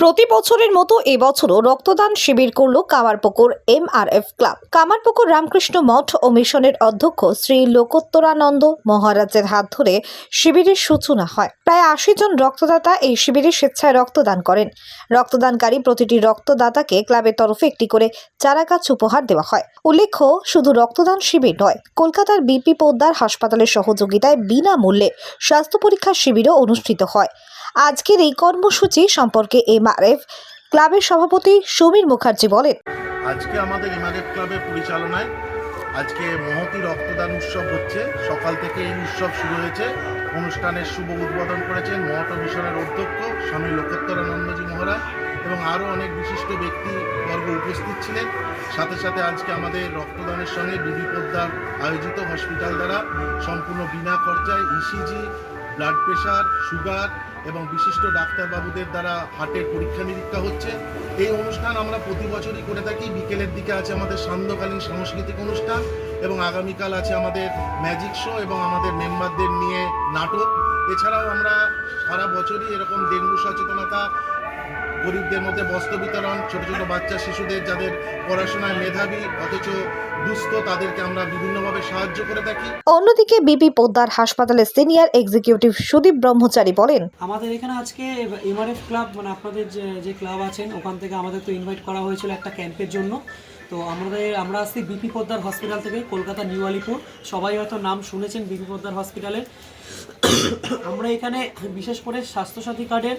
প্রতি বছরের মতো এবছরও রক্তদান শিবির করল কামারপুকুর এমআরএফ ক্লাব। কামারপুকুর রামকৃষ্ণ মঠ ও মিশনের অধ্যক্ষ শ্রী লোকোত্তরানন্দ মহারাজের হাত ধরে শিবিরের সূচনা হয়। প্রায় আশি জন রক্তদাতা এই শিবিরে স্বেচ্ছায় রক্তদান করেন। রক্তদানকারী প্রতিটি রক্তদাতাকে ক্লাবের তরফে একটি করে চারাগাছ উপহার দেওয়া হয়। উল্লেখ্য, শুধু রক্তদান শিবির নয়, কলকাতার বিপি পোদ্দার হাসপাতালের সহযোগিতায় বিনামূল্যে স্বাস্থ্য পরীক্ষা শিবিরও অনুষ্ঠিত হয়। আজকের এই কর্মসূচি সম্পর্কে এমআরএফ ক্লাবের সভাপতি সমীর মুখার্জি বলেন। আজকে আমাদের এমআরএফ ক্লাবের পরিচালনায় আজকে মহতি রক্তদান উৎসব হচ্ছে। সকাল থেকে এই উৎসব শুরু হয়েছে। অনুষ্ঠানের শুভ উদ্বোধন করেছেন মহট মিশনের অধ্যক্ষ স্বামী লোকোত্তরানন্দজি মহারাজ এবং আরও অনেক বিশিষ্ট ব্যক্তিবর্গ উপস্থিত ছিলেন। সাথে সাথে আজকে আমাদের রক্তদানের সঙ্গে বিবি পোদ্দার আয়োজিত হসপিটাল দ্বারা সম্পূর্ণ বিনা খরচায় ইসিজি ব্লাড প্রেশার সুগার এবং বিশিষ্ট ডাক্তারবাবুদের দ্বারা হার্টের পরীক্ষা নিরীক্ষা হচ্ছে। এই অনুষ্ঠান আমরা প্রতি বছরই করে থাকি। বিকেলের দিকে আছে আমাদের সান্ধ্যকালীন সাংস্কৃতিক অনুষ্ঠান এবং আগামীকাল আছে আমাদের ম্যাজিক শো এবং আমাদের মেম্বারদের নিয়ে নাটক। এছাড়াও আমরা সারা বছরই এরকম ডেঙ্গু সচেতনতা গরিবদের মধ্যে বস্ত্র বিতরণ ছোট ছোট বাচ্চা শিশুদের যাদের পড়াশোনায় মেধাবী অথচ দুস্থ তাদেরকে আমরা বিভিন্নভাবে সাহায্য করে থাকি। অন্যদিকে বিপি পোদ্দার হাসপাতালের সিনিয়র এক্সিকিউটিভ সুদীপ ব্রহ্মচারী বলেন আমাদের এখানে আজকে এমআরএফ ক্লাব মানে আপনাদের যে যে ক্লাব আছেন ওখান থেকে আমাদের তো ইনভাইট করা হয়েছিল একটা ক্যাম্পের জন্য। তো আমাদের আমরা আসছি বিপি পোদ্দার হসপিটাল থেকে কলকাতা নিউ আলিপুর। সবাই হয়তো নাম শুনেছেন বিপি পোদ্দার হসপিটালের আমরা এখানে বিশেষ করে স্বাস্থ্যসাথী কার্ডের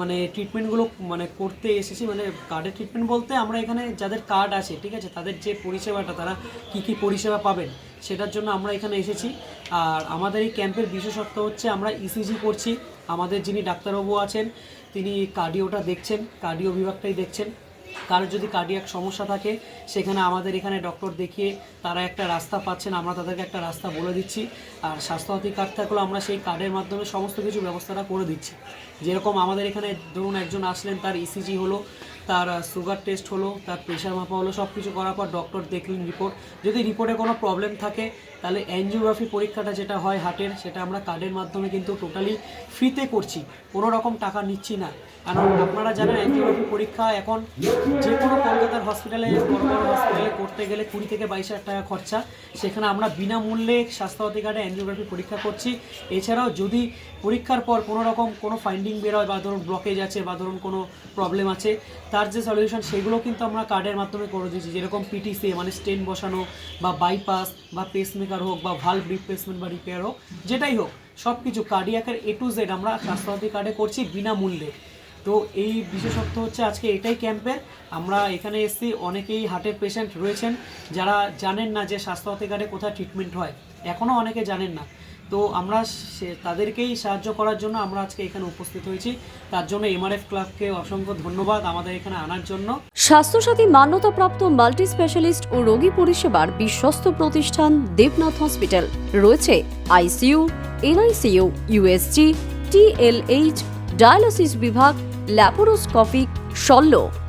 মানে ট্রিটমেন্টগুলো মানে করতে এসেছি মানে কার্ডের ট্রিটমেন্ট বলতে আমরা এখানে যাদের কার্ড আছে, ঠিক আছে? তাদের যে পরিষেবাটা, তারা কি কি পরিষেবা পাবেন সেটার জন্য আমরা এখানে এসেছি। আর আমাদের এই ক্যাম্পের বিশেষত্ব হচ্ছে আমরা ইসিজি করছি। আমাদের যিনি ডাক্তারবাবু আছেন, তিনি কার্ডিওটা দেখছেন কার্ডিও বিভাগটাই দেখছেন। কারোর যদি কার্ডিয়াক সমস্যা থাকে, সেখানে আমাদের এখানে ডক্টর দেখিয়ে তারা একটা রাস্তা পাচ্ছেন, আমরা তাদেরকে একটা রাস্তা বলে দিচ্ছি। আর স্বাস্থ্যসাথী কার্ড থাকলেও আমরা সেই কার্ডের মাধ্যমে সমস্ত কিছু ব্যবস্থাটা করে দিচ্ছি। যেরকম আমাদের এখানে ধরুন একজন আসলেন, তার ইসিজি হলো তার সুগার টেস্ট হলো, তার প্রেশার মাপা হলো সব কিছু করার পর ডক্টর দেখলেন রিপোর্ট যদি রিপোর্টে কোনো প্রবলেম থাকে, তাহলে অ্যাঞ্জিওগ্রাফি পরীক্ষাটা যেটা হয় হার্টের সেটা আমরা কার্ডের মাধ্যমে কিন্তু টোটালি ফ্রিতে করছি। কোনো রকম টাকা নিচ্ছি না। কারণ আপনারা জানেন অ্যাঞ্জিওগ্রাফি পরীক্ষা এখন যে কোনো কলকাতার হসপিটালে বড় বড় হসপিটালে করতে গেলে কুড়ি থেকে বাইশ হাজার টাকা খরচা। সেখানে আমরা বিনামূল্যে স্বাস্থ্যসাথী কার্ডে অ্যাঞ্জিওগ্রাফি পরীক্ষা করছি। এছাড়াও যদি পরীক্ষার পর কোনো রকম কোনো ফাইন্ডিং বেরোয় বা ধরুন ব্লকেজ আছে বা ধরুন কোনো প্রবলেম আছে তার যে সলিউশন সেগুলো কিন্তু আমরা কার্ডের মাধ্যমে করে দিয়েছি। যেরকম পিটিসি মানে স্টেন বসানো বা বাইপাস বা পেসমেকার হোক বা ভাল্ভ রিপ্লেসমেন্ট বা রিপেয়ার হোক, যেটাই হোক সব কিছু কার্ডিয়াকের এ টু জেড আমরা স্বাস্থ্যসাথী কার্ডে করছি বিনামূল্যে। তো এই বিশেষত্ব হচ্ছে আজকে এটাই ক্যাম্পের আমরা এখানে এসেছি, অনেকেই হার্টের পেশেন্ট রয়েছেন, যারা জানেন না যে স্বাস্থ্যসাথী কার্ডে কোথায় ট্রিটমেন্ট হয়। এখনও অনেকে জানেন না। তো আমরা সে, তাদেরকেই সাহায্য করার জন্য আমরা আজকে এখানে উপস্থিত হয়েছি। তার জন্য এমআরএফ ক্লাবকে অসংখ্য ধন্যবাদ আমাদের এখানে আনার জন্য। স্বাস্থ্যসাথী মান্যতাপ্রাপ্ত মাল্টি স্পেশালিস্ট ও রোগী পরিষেবার বিশ্বস্ত প্রতিষ্ঠান দেবনাথ হসপিটাল। রয়েছে ICU NICU USG TLH dialysis বিভাগ, ল্যাপারোস্কোপিক, শল্য।